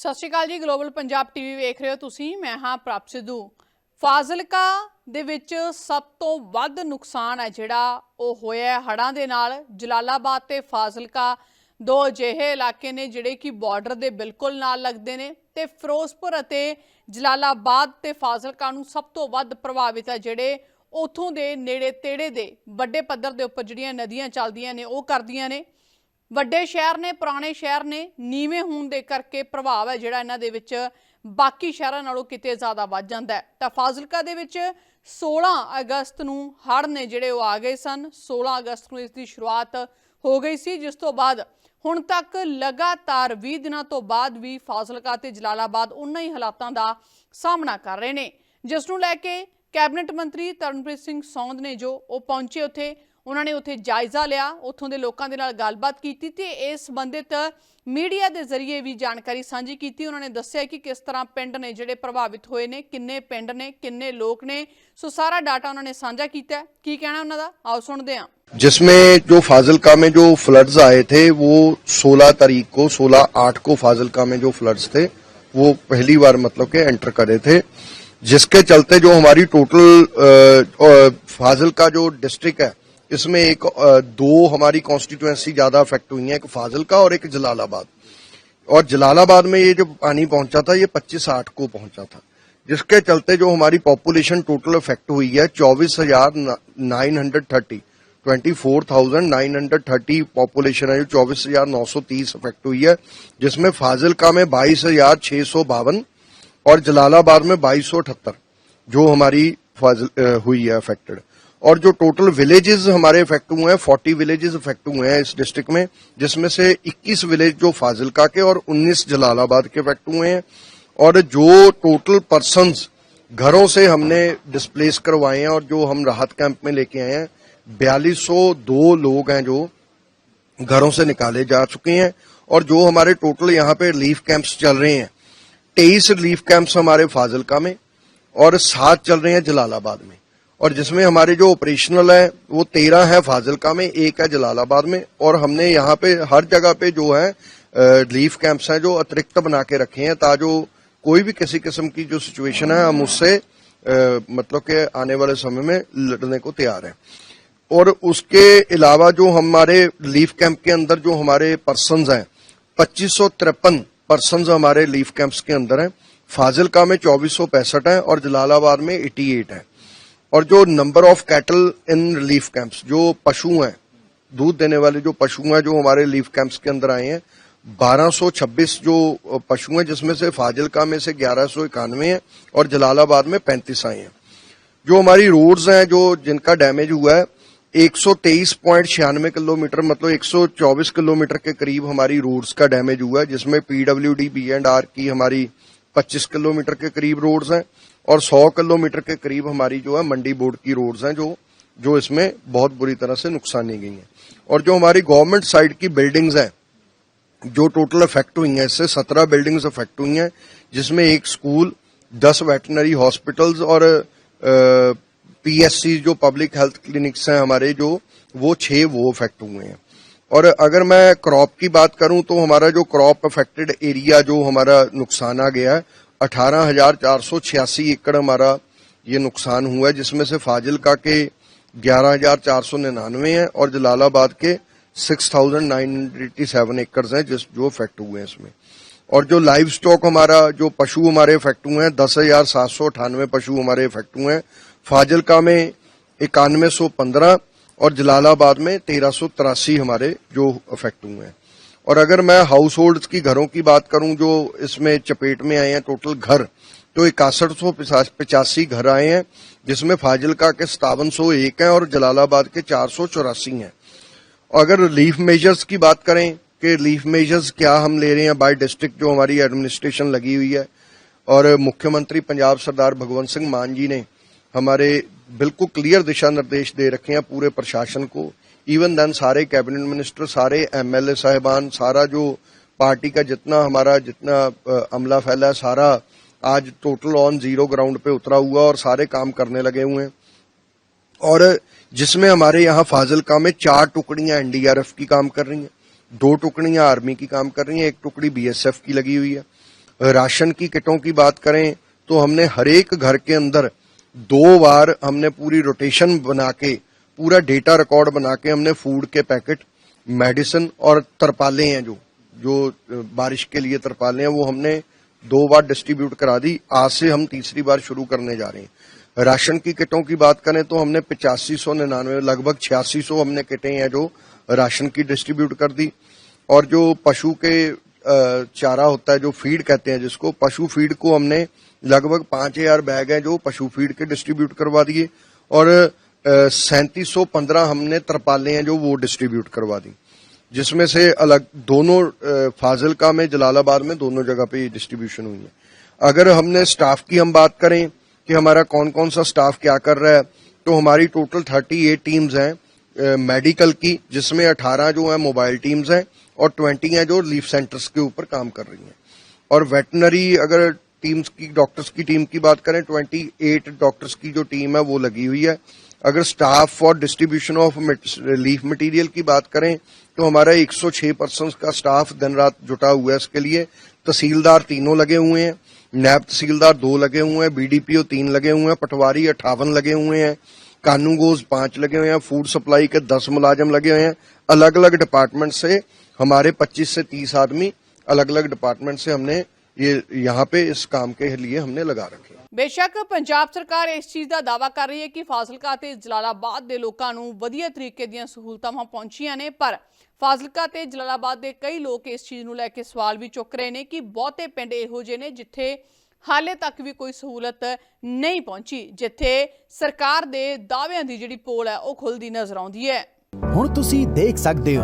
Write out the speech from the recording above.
ਸਤਿ ਸ਼੍ਰੀ ਅਕਾਲ ਜੀ global Punjab TV ਵੇਖ ਰਹੇ ਹੋ ਤੁਸੀਂ, ਮੈਂ ਹਾਂ ਪ੍ਰਭ ਸਿੱਧੂ। ਫਾਜ਼ਿਲਕਾ ਦੇ ਵਿੱਚ ਸਭ ਤੋਂ ਵੱਧ ਨੁਕਸਾਨ ਹੈ ਜਿਹੜਾ ਉਹ ਹੋਇਆ ਹੈ ਹੜ੍ਹਾਂ ਦੇ ਨਾਲ। ਜਲਾਲਾਬਾਦ ਤੇ ਫਾਜ਼ਿਲਕਾ ਦੋ ਅਜਿਹੇ ਇਲਾਕੇ ਨੇ ਜਿਹੜੇ ਕਿ ਬਾਰਡਰ ਦੇ ਬਿਲਕੁਲ ਨਾਲ ਲੱਗਦੇ ਨੇ ਤੇ ਫਿਰੋਜ਼ਪੁਰ ਅਤੇ ਜਲਾਲਾਬਾਦ ਤੇ ਫਾਜ਼ਿਲਕਾ ਨੂੰ ਸਭ ਤੋਂ ਵੱਧ ਪ੍ਰਭਾਵਿਤ ਹੈ ਜਿਹੜੇ ਉਥੋਂ ਦੇ ਨੇੜੇ ਤੇੜੇ ਦੇ ਵੱਡੇ ਪੱਧਰ ਦੇ ਉੱਪਰ ਜਿਹੜੀਆਂ ਨਦੀਆਂ ਚੱਲਦੀਆਂ ਨੇ, ਉਹ ਕਰਦੀਆਂ ਨੇ। ਵੱਡੇ ਸ਼ਹਿਰ ਨੇ, ਪੁਰਾਣੇ ਸ਼ਹਿਰ ਨੇ, ਨੀਵੇਂ ਹੋਣ ਦੇ ਕਰਕੇ ਪ੍ਰਭਾਵ ਹੈ ਜਿਹੜਾ ਇਹਨਾਂ ਦੇ ਵਿੱਚ ਬਾਕੀ ਸ਼ਹਿਰਾਂ ਨਾਲੋਂ ਕਿਤੇ ਜ਼ਿਆਦਾ ਵੱਧ ਜਾਂਦਾ ਹੈ। ਤਾਂ ਫਾਜ਼ਿਲਕਾ ਦੇ ਵਿੱਚ 16 ਅਗਸਤ ਨੂੰ ਹੜ੍ਹ ਨੇ ਜਿਹੜੇ ਉਹ ਆ ਗਏ ਸਨ। 16 ਅਗਸਤ ਨੂੰ ਇਸ ਦੀ ਸ਼ੁਰੂਆਤ ਹੋ ਗਈ ਸੀ, ਜਿਸ ਤੋਂ ਬਾਅਦ ਹੁਣ ਤੱਕ ਲਗਾਤਾਰ 20 ਦਿਨਾਂ ਤੋਂ ਬਾਅਦ ਵੀ ਫਾਜ਼ਿਲਕਾ ਤੇ ਜਲਾਲਾਬਾਦ ਉਨ੍ਹਾਂ ਹੀ ਹਾਲਾਤਾਂ ਦਾ ਸਾਹਮਣਾ ਕਰ ਰਹੇ ਨੇ। ਜਿਸ ਨੂੰ ਲੈ ਕੇ ਕੈਬਨਿਟ ਮੰਤਰੀ ਤਰਨਪ੍ਰੀਤ ਸਿੰਘ ਸੌਂਦ ਨੇ ਜੋ ਉਹ ਪਹੁੰਚੇ ਉੱਥੇ ਉਹਨਾਂ ਨੇ ਉੱਥੇ ਜਾਇਜ਼ਾ ਲਿਆ ਉੱਥੋਂ ਦੇ ਲੋਕਾਂ ਦੇ ਨਾਲ ਗੱਲਬਾਤ ਕੀਤੀ ਤੇ ਇਸ ਸੰਬੰਧਿਤ ਮੀਡੀਆ ਦੇ ਜ਼ਰੀਏ ਵੀ ਜਾਣਕਾਰੀ ਸਾਂਝੀ ਕੀਤੀ ਉਹਨਾਂ ਨੇ ਦੱਸਿਆ ਕਿ ਕਿਸ ਤਰ੍ਹਾਂ ਪਿੰਡ ਨੇ ਜਿਹੜੇ ਪ੍ਰਭਾਵਿਤ ਹੋਏ ਨੇ ਕਿੰਨੇ ਪਿੰਡ ਨੇ ਕਿੰਨੇ ਲੋਕ ਨੇ ਸੋ ਸਾਰਾ ਡਾਟਾ ਉਹਨਾਂ ਨੇ ਸਾਂਝਾ ਕੀਤਾ ਹੈ। ਕੀ ਕਹਿਣਾ ਉਹਨਾਂ ਦਾ ਆਓ ਸੁਣਦੇ ਹਾਂ जिसमें जो फाजिलका में जो फ्लड्स आए थे वो 16 तारीख को 16 आठ को फाजिलका में जो फ्लड्स थे वो पहली बार मतलब के एंटर करे थे जिसके चलते जो हमारी टोटल अ, अ, फाजिलका जो डिस्ट्रिक्ट है इसमें एक दो हमारी कॉन्स्टिट्यूएंसी ज़्यादा अफेक्ट हुई है, एक फाजिलका और एक जलालाबाद। और जलालाबाद में ये जो पानी पहुँचा था, ये 25 आठ को पहुँचा था। जिसके चलते जो हमारी पॉपुलेशन टोटल इफ़ेक्ट हुई है, चौबीस हज़ार nine hundred thirty. Twenty four thousand nine hundred thirty population है, जो चौबीस हज़ार नौ सौ तीस इफ़ेक्ट हुई है, जिसमें फाजिलका में बाईस हज़ार छह सौ बावन और जलालाबाद में बाईस सौ अठहत्तर जो हमारी फाजिल- हुई है अफेक्टेड और जो टोटल विलेजेस हमारे इफ़ेक्ट हुए हैं 40 विलेजेस इफ़ेक्ट हुए हैं इस डिस्ट्रिक्ट में, जिसमें से 21 विलेज जो फाजिलका के और 19 जलालाबाद के इफ़ेक्ट हुए हैं। और जो टोटल पर्सन घरों से हमने डिस्प्लेस करवाए हैं और जो हम राहत कैंप में लेके आए हैं, बयालीस लोग हैं जो घरों से निकाले जा चुके हैं और जो हमारे टोटल यहाँ पे रिलीफ कैंप्स चल रहे हैं। तेईस रिलीफ कैंप्स हमारे फाजिलका में और सात चल रहे हैं जलालाबाद में। और जिसमें हमारे जो ऑपरेशनल है, वो तेरह है फाजिलका में, एक है जलालाबाद में, और हमने यहाँ पे हर जगह पे जो है रिलीफ कैंप्स हैं जो अतिरिक्त बना के रखे हैं, ताजो कोई भी किसी किस्म की जो सिचुएशन है, हम उससे मतलब के आने वाले समय में लड़ने को तैयार हैं। और उसके अलावा जो हमारे रिलीफ कैंप के अंदर जो हमारे पर्सन हैं, पच्चीस सौ तिरपन पर्सन हमारे रिलीफ कैंप्स के अंदर हैं। फाजिलका में चौबीस सौ पैंसठ है और जलालाबाद में एटी एट है। और जो number of cattle in relief camps जो पशु हैं, दूध देने वाले जो पशु हैं जो हमारे रिलीफ कैंप्स के अंदर आए हैं 1226 जो पशु हैं, जिसमें से फाजिलका में से ग्यारह सौ इक्यानवे है और जलालाबाद में 35 आए हैं। जो हमारी रोड्स हैं, जो जिनका डैमेज हुआ है, एक किलोमीटर मतलब 124 किलोमीटर के करीब हमारी रोड्स का डैमेज हुआ है, जिसमें पीडब्ल्यूडी बी एंड आर की हमारी 25 किलोमीटर के करीब रोड्स हैं। और 100 किलोमीटर के करीब हमारी जो है मंडी बोर्ड की रोड्स हैं जो जो इसमें बहुत बुरी तरह से नुकसानी गई हैं। और जो हमारी गवर्नमेंट साइड की बिल्डिंग्स हैं, जो टोटल इफ़ेक्ट हुई हैं, इससे सत्रह बिल्डिंग्स इफ़ेक्ट हुई हैं, जिसमें एक स्कूल, दस वेटनरी हॉस्पिटल्स और पीएससी जो पब्लिक हेल्थ क्लिनिक्स हैं हमारे जो, वो छह वो इफ़ेक्ट हुए हैं। और अगर मैं क्रॉप की बात करूँ तो हमारा जो क्रॉप अफेक्टेड एरिया जो हमारा नुकसान आ गया है अठारह हज़ार चार सौ छियासी एकड़ हमारा ये नुकसान हुआ है, जिसमें से फाजिलका के ग्यारह हज़ार चार सौ निन्यानवे है और जलालाबाद के six thousand nine eighty seven एकड़ हैं, जिस जो इफ़ेक्ट हुए हैं इसमें। और जो लाइव स्टॉक हमारा, जो पशु हमारे इफ़ेक्ट हुए हैं, दस हज़ार सात सौ अठानवे पशु हमारे इफ़ेक्ट हुए हैं। फाजिलका में इक्यानवे सौ पंद्रह और जलालाबाद में तेरह सौ तिरासी हमारे जो इफ़ेक्ट हुए हैं। और अगर मैं हाउस होल्ड की घरों की बात करूँ जो इसमें चपेट में आए हैं टोटल घर तो इकसठ सौ पचासी घर आए हैं, जिसमें फाजिलका के सतावन सौ एक हैं और जलालाबाद के चार सौ चौरासी हैं। अगर रिलीफ मेजर्स की बात करें कि रिलीफ मेजर्स क्या हम ले रहे हैं बाय डिस्ट्रिक्ट जो हमारी एडमिनिस्ट्रेशन लगी हुई है, और मुख्यमंत्री पंजाब सरदार भगवंत सिंह मान जी ने हमारे बिल्कुल क्लियर दिशा निर्देश दे रखे हैं पूरे प्रशासन को। इवन देन सारे कैबिनेट मिनिस्टर सारे एमएलए साहिबान, सारा जो पार्टी का जितना हमारा जितना अमला फैला है, सारा आज टोटल ऑन ज़ीरो ग्राउंड पे उतरा हुआ और सारे काम करने लगे हुए हैं। और जिसमें हमारे यहाँ फाजिलका में चार टुकड़ियाँ एनडीआरएफ की काम कर रही हैं। दो टुकड़ियाँ आर्मी की काम कर रही हैं, एक टुकड़ी बीएसएफ की लगी हुई है। राशन की किटों की बात करें तो हमने हरेक घर के अंदर दो बार हमने पूरी रोटेशन बना के, पूरा डेटा रिकॉर्ड बना के हमने फ़ूड के पैकेट मेडिसिन और तरपालें हैं जो जो बारिश के लिए तरपालें हैं, वो हमने दो बार डिस्ट्रीब्यूट करा दी। आज से हम तीसरी बार शुरू करने जा रहे हैं। राशन की किटों की बात करें तो हमने पिचासी सौ निन्यानवे, लगभग छियासी सौ हमने किटें हैं जो राशन की डिस्ट्रीब्यूट कर दी। और जो पशु के चारा होता है जो फ़ीड कहते हैं जिसको। पशु फ़ीड को हमने लगभग पाँच हज़ार बैग है जो पशु फ़ीड के डिस्ट्रीब्यूट करवा दिए और सैंतीस सौ पंद्रह हमने तरपालें हैं जो वो डिस्ट्रीब्यूट करवा दी। जिसमें से अलग दोनों फाजिलका में, जलालाबाद में दोनों जगह पे डिस्ट्रीब्यूशन हुई है। अगर हमने स्टाफ की हम बात करें कि हमारा कौन कौन सा स्टाफ क्या कर रहा है तो हमारी टोटल थर्टी एट टीम्स हैं मेडिकल की, जिसमें अठारह जो है मोबाइल टीम्स हैं और ट्वेंटी हैं जो लीफ सेंटर्स के ऊपर काम कर रही हैं। और वेटनरी, अगर टीम्स की, डॉक्टर्स की टीम की बात करें 28 डॉक्टर्स की जो टीम है वो लगी हुई है। अगर staff for distribution of relief material की बात करें तो हमारा 106 पर्सन का स्टाफ दिन रात जुटा हुआ है इसके लिए। तहसीलदार तीनों लगे हुए हैं। नैब तहसीलदार दो लगे हुए हैं। बीडीपीओ तीन लगे हुए हैं। पटवारी अट्ठावन लगे हुए हैं। कानूगोज पाँच लगे हुए हैं। फ़ूड सप्लाई के दस मुलाजम लगे हुए हैं। अलग अलग डिपार्टमेंट से हमारे 25 से 30 आदमी अलग अलग डिपार्टमेंट से हमने ये यहाँ पे इस काम के लिए हमने लगा रखे हैं। ਬੇਸ਼ੱਕ ਪੰਜਾਬ ਸਰਕਾਰ ਇਸ ਚੀਜ਼ ਦਾ ਦਾਵਾ ਕਰ ਰਹੀ ਹੈ ਕਿ ਫਾਜ਼ਿਲਕਾ ਤੇ ਜਲਾਲਾਬਾਦ ਦੇ ਲੋਕਾਂ ਨੂੰ ਵਧੀਆ ਤਰੀਕੇ ਦੀਆਂ ਸਹੂਲਤਾਂ ਪਹੁੰਚੀਆਂ ਨੇ ਪਰ ਫਾਜ਼ਿਲਕਾ ਤੇ ਜਲਾਲਾਬਾਦ ਦੇ ਕਈ ਲੋਕ ਇਸ ਚੀਜ਼ ਨੂੰ ਲੈ ਕੇ ਸਵਾਲ ਵੀ ਚੁੱਕ ਰਹੇ ਨੇ ਕਿ ਬਹੁਤੇ ਪਿੰਡ ਇਹੋ ਜਿਹੇ ਨੇ ਜਿੱਥੇ ਹਾਲੇ ਤੱਕ ਵੀ ਕੋਈ ਸਹੂਲਤ ਨਹੀਂ ਪਹੁੰਚੀ ਜਿੱਥੇ ਸਰਕਾਰ ਦੇ ਦਾਅਵਿਆਂ ਦੀ ਜਿਹੜੀ ਪੋਲ ਹੈ ਉਹ ਖੁੱਲਦੀ ਨਜ਼ਰ ਆਉਂਦੀ ਹੈ ਹੁਣ ਤੁਸੀਂ ਦੇਖ ਸਕਦੇ ਹੋ